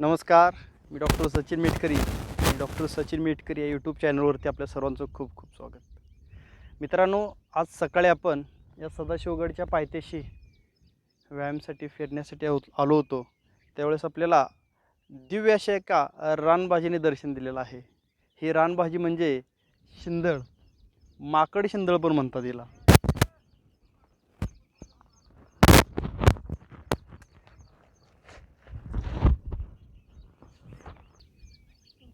नमस्कार मी doctor Sachin Metkari. Doctor Sachin Metkari या यूट्यूब चॅनलवरती आपल्या सर्वांचं खूप खूप स्वागत. मित्रांनो आज सकाळी आपण या सदाशिवगडच्या पायथ्याशी व्यायामासाठी फिरण्यासाठी आलो होतो. त्यावेळेस आपल्याला दिव्य अशा एका रानभाजीने दर्शन दिलेलं आहे. ही रानभाजी म्हणजे शिंदळ. माकड शिंदळ पण म्हणतात तिला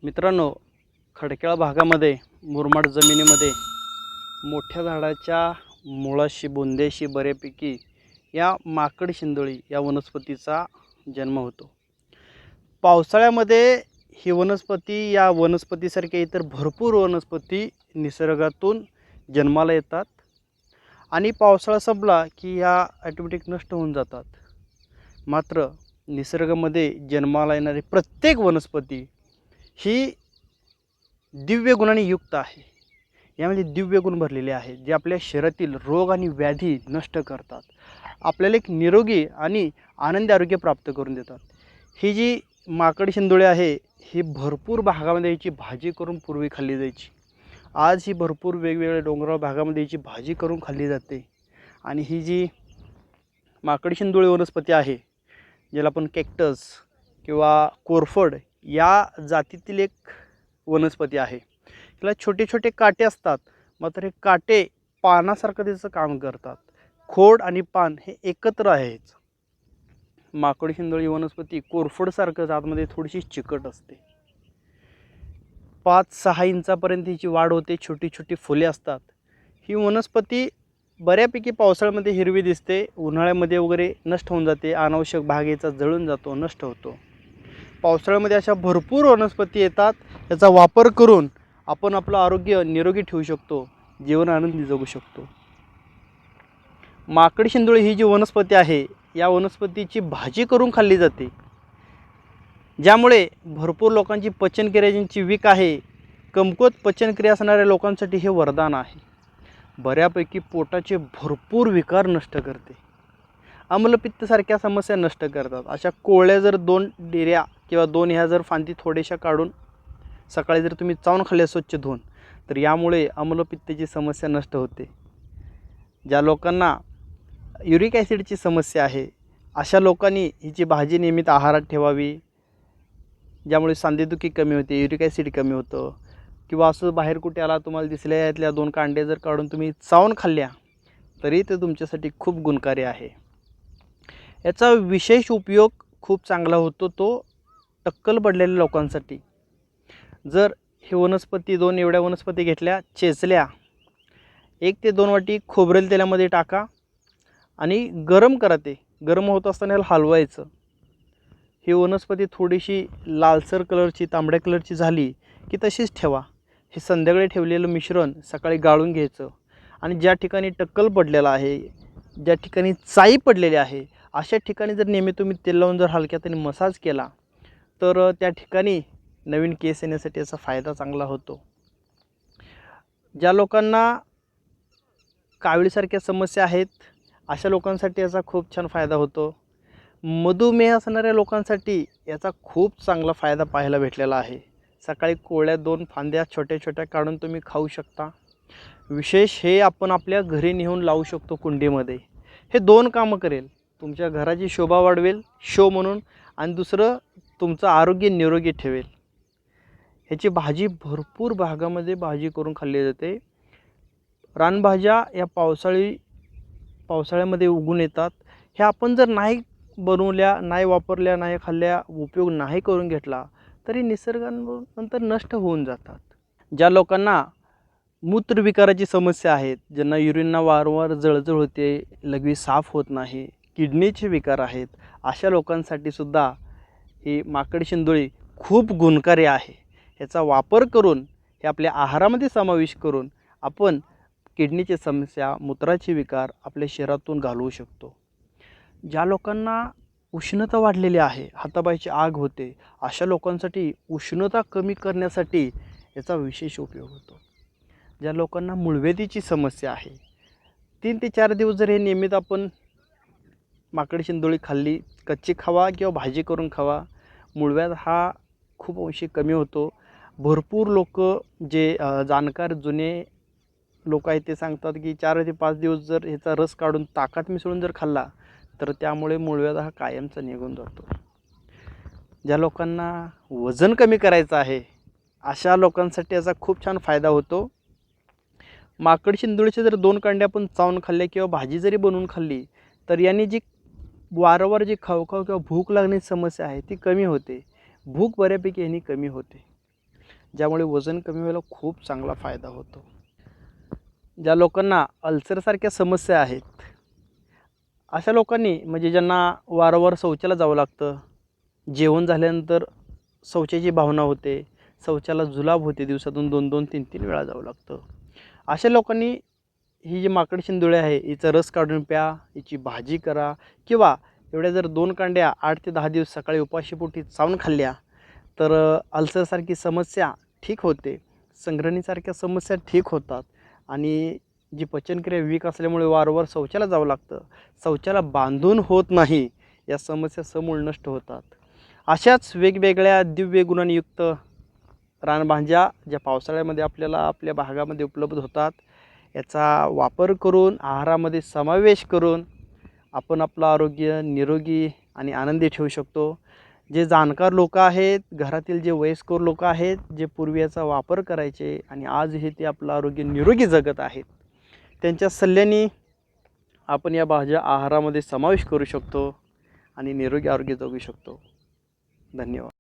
मित्रांनो खडक्याळ भागामध्ये मुरमाड जमिनीमध्ये मोठ्या झाडाच्या मुळाशी बुंद्याशी बऱ्यापैकी या माकड शिंदोळी या वनस्पतीचा जन्म होतो. पावसाळ्यामध्ये ही वनस्पती या वनस्पतीसारख्या इतर भरपूर वनस्पती निसर्गातून जन्माला येतात आणि पावसाळा संपला की ह्या ॲटोमॅटिक नष्ट होऊन जातात. मात्र निसर्गामध्ये जन्माला येणारी प्रत्येक वनस्पती ही दिव्य गुणाने युक्त आहे. यामध्ये दिव्य गुण भरलेले आहेत जे आपल्या शरीरातील रोग आणि व्याधी नष्ट करतात. आपल्याला एक निरोगी आणि आनंदी आरोग्य प्राप्त करून देतात. ही जी माकड शिंदुळे आहे ही भरपूर भागामध्ये याची भाजी करून पूर्वी खाल्ली जायची. आज ही भरपूर वेगवेगळ्या डोंगराळ भागामध्ये याची भाजी करून खाल्ली जाते. आणि ही जी माकडी शिंदोळे वनस्पती आहे ज्याला आपण कॅक्टस किंवा कोरफड या जातीतील एक वनस्पती आहे. याला छोटे छोटे काटे असतात मात्र हे काटे पानासारखं त्याचं काम करतात. खोड आणि पान हे एकत्र आहेच. माकड शिंदळी वनस्पती कोरफडसारखंच आतमध्ये थोडीशी चिकट असते. पाच सहा इंचापर्यंत हिची वाढ होते छोटी छोटी फुले असतात. ही वनस्पती बऱ्यापैकी पावसाळ्यामध्ये हिरवी दिसते उन्हाळ्यामध्ये वगैरे नष्ट होऊन जाते अनावश्यक भाग याचा जळून जातो नष्ट होतो. पावसाळ्यामध्ये अशा भरपूर वनस्पती येतात याचा वापर करून आपण आपलं आरोग्य निरोगी ठेवू शकतो जीवन आनंदी जगू शकतो. माकड शिंदुळी ही जी वनस्पती आहे या वनस्पतीची भाजी करून खाल्ली जाते. ज्यामुळे भरपूर लोकांची पचनक्रिया ज्यांची वीक आहे कमकुवत पचनक्रिया असणाऱ्या लोकांसाठी हे वरदान आहे. बऱ्यापैकी पोटाचे भरपूर विकार नष्ट करते. आम्लपित्तसारख्या समस्या नष्ट करतात. अशा कोळ्या जर दोन डिऱ्या किंवा दोन ह्या जर फांदी थोड्याशा काढून सकाळी जर तुम्ही चावून खाल्ल्या स्वच्छ धुवून तर यामुळे आम्लपित्तची समस्या नष्ट होते. ज्या लोकांना युरिक ॲसिडची समस्या आहे अशा लोकांनी हिची भाजी नियमित आहारात ठेवावी ज्यामुळे सांधेदुखी कमी होते युरिक ॲसिड कमी होतं. किंवा असं बाहेर कुठे आला तुम्हाला दिसल्या यातल्या दोन कांडे जर काढून तुम्ही चावून खाल्ल्या तरी ते तुमच्यासाठी खूप गुणकारी आहे. याचा विशेष उपयोग खूप चांगला होतो तो टक्कल पडलेल्या लोकांसाठी. जर ही वनस्पती दोन एवढ्या वनस्पती घेतल्या चेचल्या एक ते दोन वाटी खोबरेल तेलामध्ये टाका आणि गरम करा ते. गरम होत असताना याला हलवायचं. ही वनस्पती थोडीशी लालसर कलरची तांबड्या कलरची झाली की तशीच ठेवा. हे संध्याकाळी ठेवलेलं मिश्रण सकाळी गाळून घ्यायचं आणि ज्या ठिकाणी टक्कल पडलेलं आहे ज्या ठिकाणी चाई पडलेली आहे अशा ठिकाणी जर नेहमी तुम्ही तेल लावून जर हलक्यात मसाज केला तर त्या ठिकाणी नवीन केस येण्यासाठी याचा फायदा चांगला होतो. ज्या लोकांना कावळीसारख्या समस्या आहेत अशा लोकांसाठी याचा खूप छान फायदा होतो. मधुमेह असणाऱ्या लोकांसाठी याचा खूप चांगला फायदा पाहायला भेटलेला आहे. सकाळी कोळ्या दोन फांद्या छोट्या छोट्या काढून तुम्ही खाऊ शकता. विशेष हे आपण आपल्या घरी नेऊन लावू शकतो कुंडीमध्ये. हे दोन कामं करेल. तुमच्या घराची शोभा वाढवेल शो म्हणून आणि दुसरं तुमचं आरोग्य निरोगी ठेवेल. ह्याची भाजी भरपूर भागामध्ये भाजी करून खाल्ली जाते. रानभाज्या या पावसाळी पावसाळ्यामध्ये उगून येतात. ह्या आपण जर नाही बनवल्या नाही वापरल्या नाही खाल्ल्या उपयोग नाही करून घेतला तरी निसर्गानंतर नष्ट होऊन जातात. ज्या लोकांना मूत्रविकाराची समस्या आहेत ज्यांना युरिनना वारंवार जळजळ होते लघवी साफ होत नाही किडनीचे विकार आहेत. अशा लोकांसाठी सुद्धा ही माकड शिंदोळी खूप गुणकारी आहे. ह्याचा वापर करून हे आपल्या आहारामध्ये समावेश करून आपण किडनीची समस्या मूत्राचे विकार आपल्या शरीरातून घालवू शकतो. ज्या लोकांना उष्णता वाढलेली आहे हाताबाईची आग होते अशा लोकांसाठी उष्णता कमी करण्यासाठी याचा विशेष उपयोग होतो. ज्या लोकांना मुळवेदीची समस्या आहे तीन ते चार दिवस जर हे नियमित आपण माकड शिंदोळी खाल्ली कच्ची खावा किंवा भाजी करून खावा. मुळव्याध हा खूप अंशी कमी होतो. भरपूर लोक जे जाणकार जुने लोक आहेत ते सांगतात की चार ते पाच दिवस जर ह्याचा रस काढून ताकात मिसळून जर खाल्ला तर त्यामुळे मुळव्याध हा कायमचा निघून जातो. ज्या लोकांना वजन कमी करायचं आहे अशा लोकांसाठी याचा खूप छान फायदा होतो. माकड शिंदोळीचे जर दोन कांड्या आपण चावून खाल्ल्या किंवा भाजी जरी बनवून खाल्ली तर यांनी जी वारंवार जी खावखाव किंवा भूक लागण्याची समस्या आहे ती कमी होते. भूक बऱ्यापैकी यांनी कमी होते ज्यामुळे वजन कमी व्हायला खूप चांगला फायदा होतो. ज्या लोकांना अल्सरसारख्या समस्या आहेत अशा लोकांनी म्हणजे ज्यांना वारंवार शौचाला जावं लागतं जेवण झाल्यानंतर शौचाची भावना होते शौचाला जुलाब होते दिवसातून दोन दोन तीन तीन वेळा जावं लागतं. अशा लोकांनी ही जी माकड शिंदोळे आहे हिचा रस काढून प्या हिची भाजी करा किंवा एवढ्या जर दोन कांड्या आठ ते दहा दिवस सकाळी उपाशीपोटी चावून खाल्ल्या तर अल्सरसारखी समस्या ठीक होते. संग्रहणीसारख्या समस्या ठीक होतात. आणि जी पचनक्रिया वीक असल्यामुळे वारंवार शौचाला जावं लागतं. शौचाला बांधून होत नाही या समस्या समूळ नष्ट होतात. अशाच वेगवेगळ्या दिव्य गुणांयुक्त रानभांज्या ज्या पावसाळ्यामध्ये आपल्याला आपल्या भागामध्ये उपलब्ध होतात याचा वापर करून आहारामध्ये समावेश करून आपण आपलं आरोग्य निरोगी आणि आनंदी ठेवू शकतो. जे जाणकार लोक आहेत घरातील जे वयस्कर लोक आहेत जे पूर्वी याचा वापर करायचे आणि आज हे ते आपलं आरोग्य निरोगी जगत आहेत. त्यांच्या सल्ल्याने आपण या भाज्या आहारामध्ये समावेश करू शकतो आणि निरोगी आरोग्य जगू शकतो. धन्यवाद.